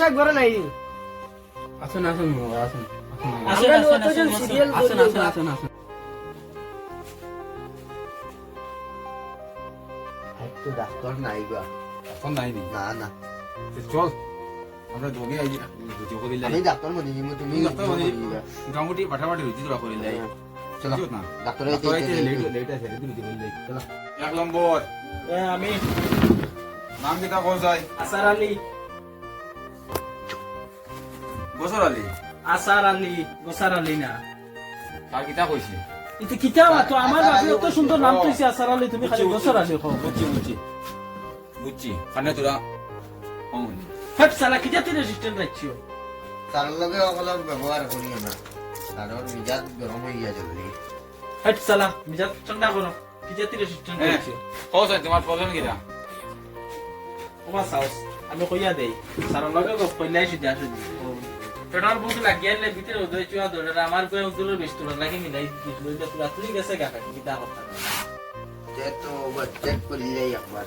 বা ঘরে নাই। আসুন আসুন আসুন। আসুন আসুন, আসুন, আসুন, সিরিয়াল আসুন করি আসুন বা। আসুন আসুন একটু ডাক্তার নাই গা। এখন নাই না? না চল। আমরা দোগে আই দুটি করে লাই। আমি ডাক্তার মনে নিব তুমি তুমি ডাক্তার মানে গামুটি পাঠাপাঠি হইছি তোরা করে লাই। চলো না? ডাক্তার ডাক্তার আইতে লেট লেট আছে রেডি দুটি করে লাই চলো। এক নম্বর। এ, আমি। নাম কিটা কোন যায় আসার আলী। বছর আলী? আসার আলী গোসার আলী না। তার কিটা কইছে এটা কিতা তো আমার বাপে আলী সুন্দর নাম। কইছে আসার আলী তুমি খালি গোসার আলী কও। বুঝছি বুঝছি বুঝছি খানে তোরা অমন হেপ সালা কিতা তিন রেজিস্ট্যান্ট রাখছিও তার লগে অলপ ব্যবহার করি না কারণ মিজাজ গরম যায় জলদি হেপ সালা মিজাজ ঠান্ডা করো কিতা তিন রেজিস্ট্যান্ট রাখছিও কোন যায় তোমার প্রবলেম কিটা তোমার সাহস আমি কইয়া দেই সারা লগে গপ কইলাই সুদি আসুদি পেট্রোল বুক লাগিয়ে ভিতরে উদয় চুয়া ধরে আমার কয়ে উদুলের বেশ তোলা লাগে মিলাই গেছে কাকা কিতা কথা যে তো চেক একবার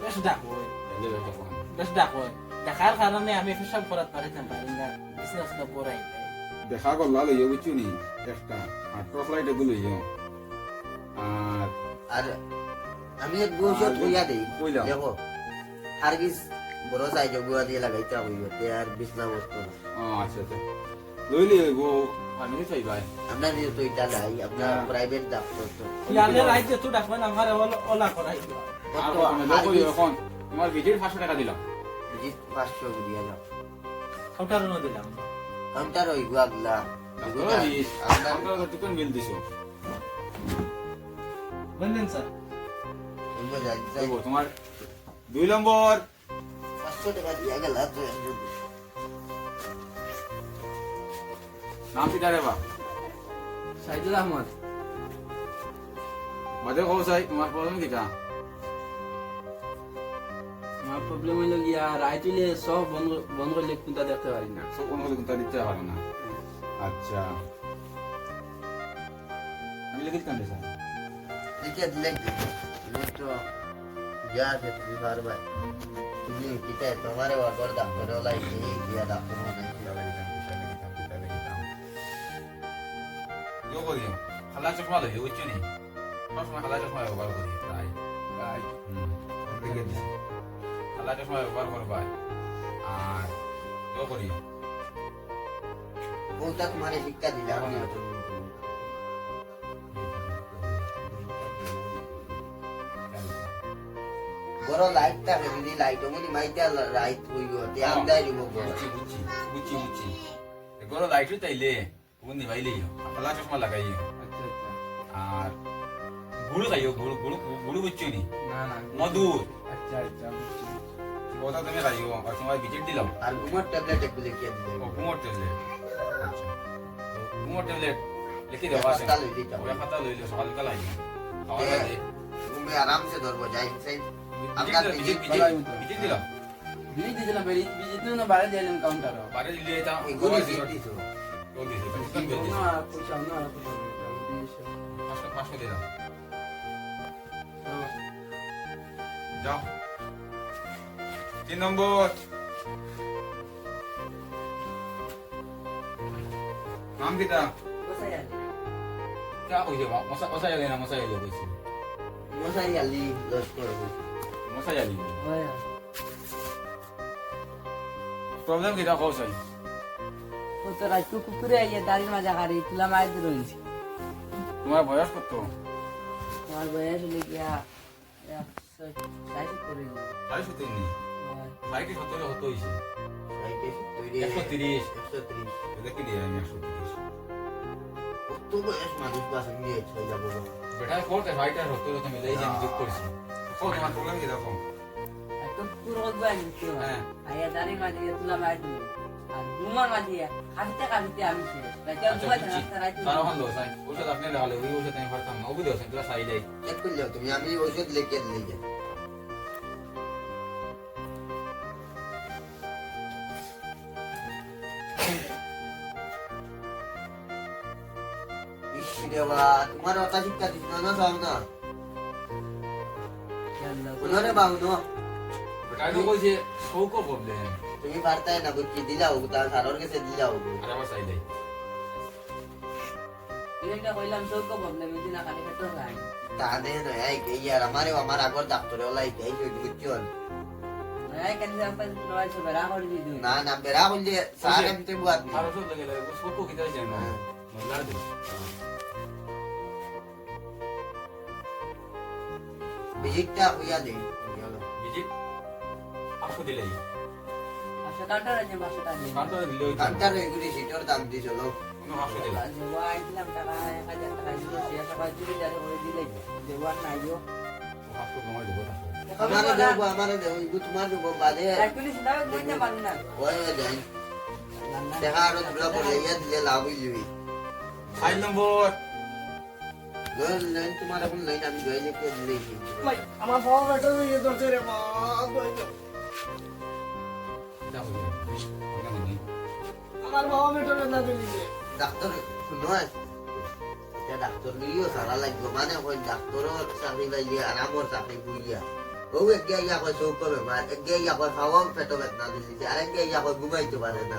বেশ ডাকো বেশ ডাকো দেখার কারণে আমি পেশাব করাতে পারিতাম পারি না বিজনেস তো পড়াই দেখা করলা লইয়া বুঝছ নি? একটা আর টর্চ লাইট এগুলো লইয়া আর আর আমি এক গোসত কইয়া দেই কইলাম। দেখো হারগিস বড় সাইজ গুয়া দিয়ে লাগাইতে হইব তে আর বিছনা বসতো না। আচ্ছা আচ্ছা। লইলে গো আমি চাই ভাই। আমরা নিয়ে তো এটা নাই আপনার। প্রাইভেট ডাক্তার তো ইয়ালে তুই ডাকবেন আমার ওলা করাই আর আমি এখন। তোমার ভিজিট পাঁচশো টাকা দিলাম। পাঁচশো দিয়া যাও কাউন্টার নো দিলাম। কাউন্টার ওই গুয়াগুলা বিল দিছো স্যার তোমার দুই নম্বর পাঁচশো টাকা দিয়া গেল তো নাম কি দাঁড়ে বা সাইদুল আহমদ বাদে কব চাই তোমার প্রবলেম কিটা আমার প্রবলেম হইল গিয়া রায় তুলে সব বন্ধ বন্ধ করলে কোনটা দেখতে পারি না। সব কোনো কথা দিতে পারো না। আচ্ছা। আমি লিখিত কান স্যার। লিখে দিলে তুমি তো যা আছে তুমি বারবার তুমি কিতা তোমারে অর্ডার ডাক্তার ওলাই এই দিয়া ডাক্তার মানে ইয়ে করি খালা চশমা লই বুঝছ নি? সবসময় খালা চশমা ব্যবহার করি তাই। তাই। হুম লিখে দিছি। খালা চশমা ব্যবহার করবা আর ইয়ে করি। কোনটা তোমারে শিক্ষা দিলাম। বড় লাইট থাকে যদি লাইট মনি মাইতে রাইট হইব তে আমদাই দিব বুঝছি বুঝছি বুঝছি বুঝছি। এগুলো লাইট তাইলে বুঝনি ভাইলে খালা চশমা লাগাই আচ্ছা আচ্ছা। আর গুড় খাইও গুড় গুড় গুড় বুঝছ নি? না না। মধুর। আচ্ছা আচ্ছা বুঝছি। কথা তুমি খাইও আর তোমার বিচিট দিলাম আর ঘুমার ট্যাবলেট একটু লিখে দিলে ও কুমোর ট্যাবলেট আচ্ছা কুমোর ট্যাবলেট লিখে পাঁচটা দিতাম ওই খাতা লইলে সকালকাল আইও খাওয়ার বাদে ঘুমে আরামসে ধরবো যাই সাই দিলাম বিচিট বিচিট দিলাম বিলি দিয়েছিলাম বেরি বিজিত না বাইরে দিলাম কাউন্টার বারে দিলে এটা এগুলো দিছো ও দিছে না পয়সা না পয়সা পাঁচশো পাঁচশো দিলাম যাও তিন নম্বর। নাম কিটা কা কইছে বা মশা মশা জানি না মশা জানি কইছে মশাই আলি লস করব মশা জানি প্রবলেম কিটা কইছে ও তো রাজু কুকুরে আইয়ে দাঁড়িয়ে মাজা কারি তুলা মাছ রয়েছে। তোমার বয়স কত? আমার বয়স হলে গিয়া করে হয়েছে সাইটে তৈরি একশো তিরিশ। একশো ত্রিশ। দেখি দিয়ে আমি একশো তিরিশ? কত বয়স মানুষ বাসন নিয়ে চলে যাব বেটা কোর্টে সাড়ে সত্তর তো মিলে আমি যোগ করছি। ও তোমার প্রবলেম কি রকম একটা কুকুর হকবা নিতে হ্যাঁ। আইয়া দাঁড়িয়ে মাঝে তুলা মাছ দিল। আর ঘুমার মাঝে খাবিতে খাবিতে আমি শেষ। রাতে আচ্ছা ওষুধ আপনি লাগালে ওই ওষুধ আমি পারতাম না। তুমি আমি ওষুধ লিখে দিলে যাই দেবা তোমার কথা শিক্ষা দিস না সব না কোনরে বাবু ন বেটা তো কইছে শৌক প্রবলেম তুমি পারতাই না বুঝছি দিলা হোক তার সারর কাছে দিলা হোক আর আমার চাইলে এটা কইলাম চৌক প্রবলেম এদিন খালি খেতে তাহলে নয় এই কে ইয়ার আমারে আমার আগর ডাক্তারে ওলাই এই বুঝছ দিই না না বেড়া বললে সার বুয়াত আর লাগে কিতা মজলার ভিজিটটা হইয়া দে বিজি আপু দিলে আচ্ছা কাটার আছে বাসাটা নেই কান্তা দিলে ওই এগুলি সিটর দাম দি চলো কোনো দিলে দেওয়া আইছিলাম টাকা এক হাজার টাকা দিল সে টাকা চুরি যারে করে দিলে দেওয়ার নাই গো হাসু তোমার দেবো আমারে দেবো আমারে দেবো ইগু তোমার দেবো বাদে একচুয়ালি সেটা দিতে পারি না ওই যাই দেখা আরও দুলা ইয়া দিলে লাভ হইলি ফাইল নম্বর লোন লোন তোমার এখন লোন আমি আমার বাবা বেটা ইয়ে ধরছে রে মা দেখো দিলে আমার বাবা বেটা বেটা দিলি ডাক্তার নয় ডাক্তার লিও সারা লাগবে মানে ওই ডাক্তারও চাকরি পাইলি আরামর চাকরি বুঝিয়া ও একগিয়া ইয়া কয় চৌক বেমার একগিয়া ইয়া কয় খাওয়া পেটো বেদনা দিলি আর একগিয়া ইয়া কয় ঘুমাইতে পারে না।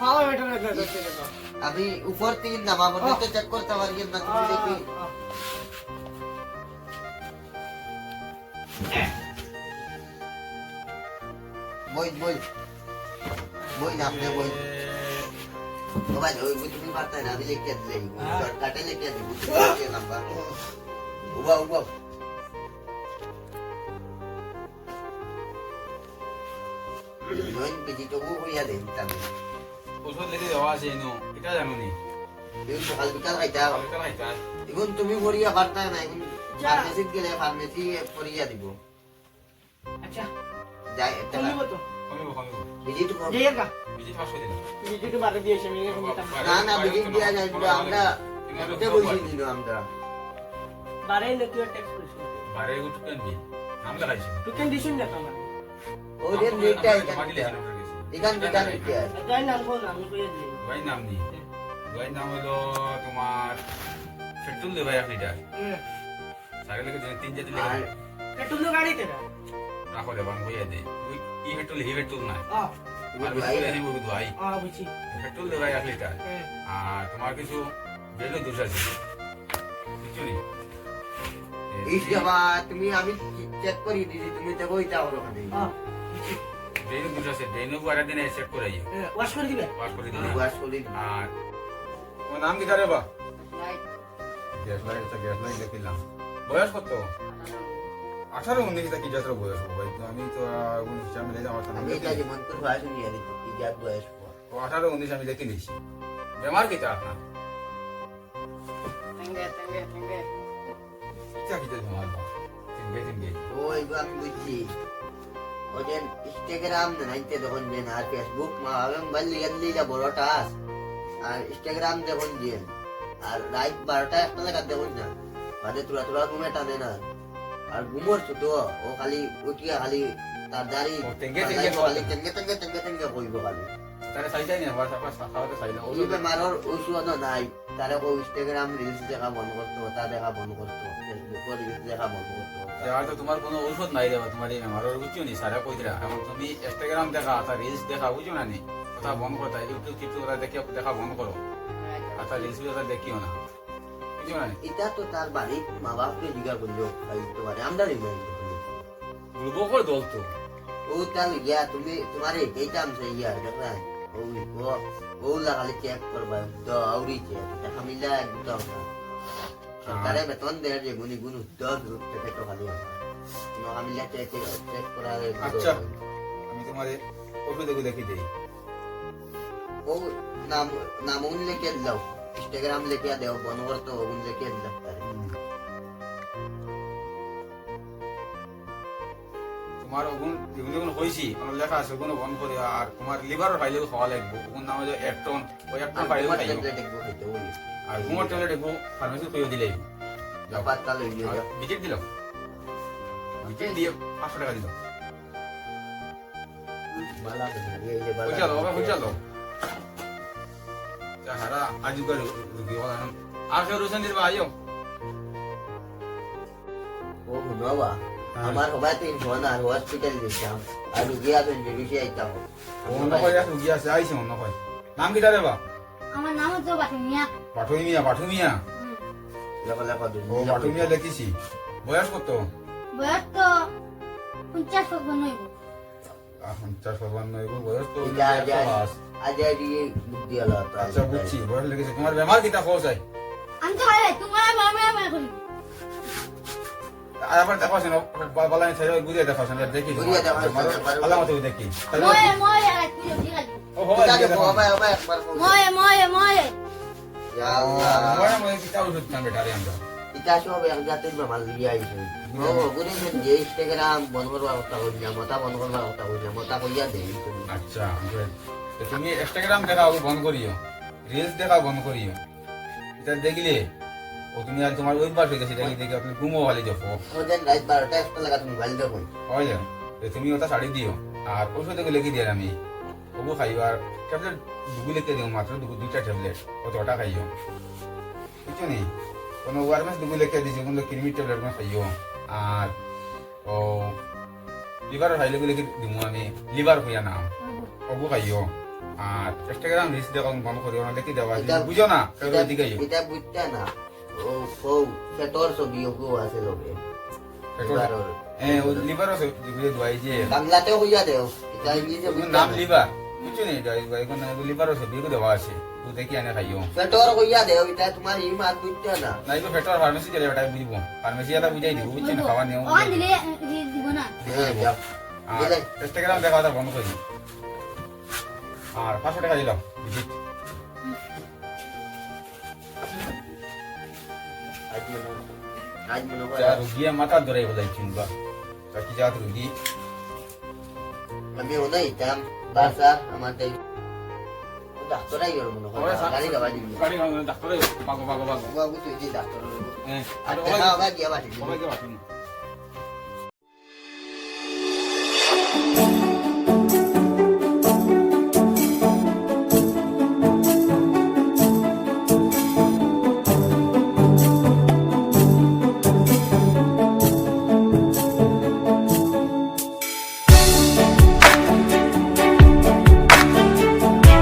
বাবা বেটা বেটা ধরছে রে বা আমি উপর থেকে নামা পর্যন্ত চেক করতে পারি না তুমি দেখি বই বই বই না আপনি বই ও ভাই ওই বই তুমি পারতে না আমি লিখে দিলে শর্টকাটে লিখে দিব বুঝতে নাম্বার উবা উবা নইন বিজি তো হইয়া দেন তামি ওষুধ লিখে দেওয়া আছে এনো এটা জানো নি এখন সকাল বিকাল খাইতে হবে কালকে খাইতা এখন তুমি পড়িয়া পারতা না এখন ফার্মেসিত গেলে ফার্মেসি পড়িয়া দিব। আচ্ছা। যাই কমিব তো। কমিব কমিব। কর। বারে দিয়েছে আমি না দিয়া আমরা এটা বলছি দিন আমরা। বারে নাকি ট্যাক্স করেছি বারে উঠকেন বি নাম লাগাইছি টুকেন দিছুন না তোমার। ওই দিন রেটটা এখান এখান এখান যাই নাম কোন আমি কইয়া দিই। ভাই নাম নি ভাই নাম হলো তোমার পেট্রোল দেবে এক লিটার সারে লেগে দিন তিন জাতি আর? লেগে পেট্রোল তো গাড়িতে না? রাখো দেবান বইয়া দে। ওই ই পেট্রোল হি পেট্রোল দেবে এক লিটার হ্যাঁ। আর তোমার কিছু বেলো দোষ আছে। কিছু নেই। তুমি আমি চেক করি দিদি তুমি তো বইটা হলো ওখানে আ ড্রেন আছে ড্রেনও আর দিনে চেক করে আইও ওয়াশ করে দিবে? পাস করে দিলে। ওয়াশ করি আর তোমার নাম কি তারে বা? গ্যাস লাইট আছে গ্যাস লাইট দেখিলাম বয়স কত? আঠারো উনিশ কি যাত্রা বয়স? ভাই আমি তো উনিশ আমি লেগে আমার এটা যাত বয়স? তো আঠারো উনিশ আমি দেখি নিছি। বেমার কিটা আপনার? কিটা কিটা বেমার বা তিনগে তিনগে ও এইগুলো বুঝছি। ও যে ইনস্টাগ্রাম নাইতে তখন যে আর ফেসবুক মা আমি মোবাইল লিয়ে দিলে বড় টাস আর ইনস্টাগ্রাম দেখুন যে আর রাত বারোটা একটা লাগা দেখুন না। বাদে তোরা তোরা ঘুমে টানে না। আর ঘুমোর ছোট ও খালি উঠিয়া খালি তার দাড়ি খালি তেঙ্গে তেঙ্গে তেঙ্গে তেঙ্গে কইব খালি। তারে চাইতাই না খাওয়াতে চাইলাম ওই বেমাৰৰ ঔষধ নাই। তাৰে আকৌ ইনষ্টাগ্ৰাম ৰিলছ দেখা বন্ধ করতো তা দেখা বন্ধ করতো ফেসবুকৰ রিলস দেখা বন্ধ করতো। আর তো তোমার কোনো ঔষধ নাই দেবা তোমার এই বেমারের বুঝছ নি সারা কই দিলা এখন তুমি ইনস্টাগ্রাম দেখা আর রিলস দেখা বুঝছ না নি কথা বন্ধ করতা ইউটিউব টিউব ওরা দেখে দেখা বন্ধ করো আর তার রিলস ওরা দেখিও না। বুঝছ না এটা তো তার বাড়িত মা বাপকে জিজ্ঞাসা করল পাইতে পারে আমরা রিমাইন্ড বুড়বকর দল তো ও তার ইয়া তুমি তোমার এইটা আমি ইয়া দেখা ও লাগালে চেক করবা দৌড়ি চেক দেখা মিলা একদম সরকারে বেতন দেয় যে গুনি গুণ দশ রুপে পেটো খালি আমার। মিলা চেক চেক করার আচ্ছা। আমি তোমার ওষুধ দেখি দেই। ও নাম নাম উন দাও ইনস্টাগ্রাম লিখে দাও বন্ধ করতে ওগুন লিখে দাও তোমার ওগুন যেগুলো যেগুলো হয়েছি আমার লেখা আছে ওগুলো বন্ধ করে আর তোমার লিভারও খাইলেও খাওয়া লাগবে। ওগুন নাম হলো এক টন ওই এক টন দেখব হইতে ওই আর ঘুমোর ট্যাবলেট একবো ফার্মেসি খুঁজে দিলেই। ব্যাপারটা লইলে যাও। বিকেট দিল বিকেট দিয়ে পাঁচশো টাকা দিল বালা বুঝালো বাবা বুঝালো হারা আজুকার রুগী বলা আর কেউ রোশন দিবা আইও। ও শুনবা আমার সবাই তিন ফোন আর হসপিটাল দিতাম আর রুগিয়া তো বেশি আইতাম। অন্য কয় এক রুগী আছে আইছে অন্য কয়। নাম কিটা দেবা আমার নাম হচ্ছে বাসুমিয়া পাঠু মিয়া পাঠু মিয়া লেখা লেখা ও বয়স কত? বয়স তো পঞ্চাশ বছর নইব পঞ্চাশ বাবান্ন এগুলো বয়স তো যা, যা। একশো আশি আজ বুদ্ধি আচ্ছা বুঝছি বয়স লেগেছে। তোমার বেমার কিটা খোঁজ চাই আমি তো তোমার মামা মামা করি। আর আবার দেখো না বলা ছেড়ে বুঝে দেখো। না দেখি বুঝিয়ে। আল্লাহ মতো দেখি। ময়ে ময়ে কি ও দেখো। বাবা বাবা একবার ময়ে ময়ে ময়ে। ইয়া আল্লাহ। মনে মনে কিটা ওষুধ খান বেটারে আমরা। এটা সব এক জাতের বেমার আইছে ও গুনে যে ইনস্টাগ্রাম বন্ধ করবার কথা কইলা মতা বন্ধ করবার কথা কইলা মতা কইয়া দেই তুমি আচ্ছা তুমি ইনস্টাগ্রাম দেখা বন্ধ করিও। রিলস দেখা বন্ধ করিও। এটা দেখলে ও তুমি আর তোমার অভ্যাস হয়ে গেছে দেখি দেখি আপনি ঘুমো ভালো দেখো ওদের রাত বারোটা একটা লাগা তুমি মোবাইল দেখো হয় না তুমি ওটা শাড়ি দিও। আর ওষুধ এগুলো লিখে দিয়ে আমি? ওগু খাইও আর ট্যাবলেট দুগু লিখে দিও মাত্র দুগু দুইটা ট্যাবলেট অতটা খাইও। বুঝছ নি? কোনো ওয়ারমেস দুগু লিখে দিছি ওগুলো কিরমি ট্যাবলেটগুলো খাইও। আর ও লিভার খাইলে লিখে দিমু আমি? লিভার হইয়া নাম ওগু খাইও। আর ইনস্টাগ্রাম রিলস দেখো বন্ধ করিও না দেখি দেওয়া? বুঝো না এটা বুঝতে না। ও ও সেটর ছবি ওগো আছে লগে লিভারের। এ ও লিভার আছে যেগুলো দোয়াই যে বাংলাতেও কইয়া দেও এটা ইংলিশে ওগুলোর বুঝতে নাম না লিভার বুঝছ নি লিভার আছে বিগু দেওয়া আছে তুই দেখি আনে খাইও সেটর কইয়া দেও এটা তোমার ই মাত বুঝতে না না এগুলো ফেটার ফার্মেসি ওটাই বুঝব ফার্মেসি এলা বুঝাই দিব বুঝছি না খাওয়া নিয়ম ওখান দিলে দিব না হ্যাঁ। ইনস্টাগ্রাম দেখা বন্ধ করি আর পাঁচশো টাকা দিলাম ধরে বলাই চিনবা তা কি জাত রুগী আমি ওনা ইতাম বাসা আমাদের ডাক্তারাই গেল মনে হয় গাড়ি গাবা দিবি গাড়ি ডাক্তারে পাগো পাগো পাগো বাবু তুই যে ডাক্তার আর হবে গিয়া বাড়ি ওকে বাকি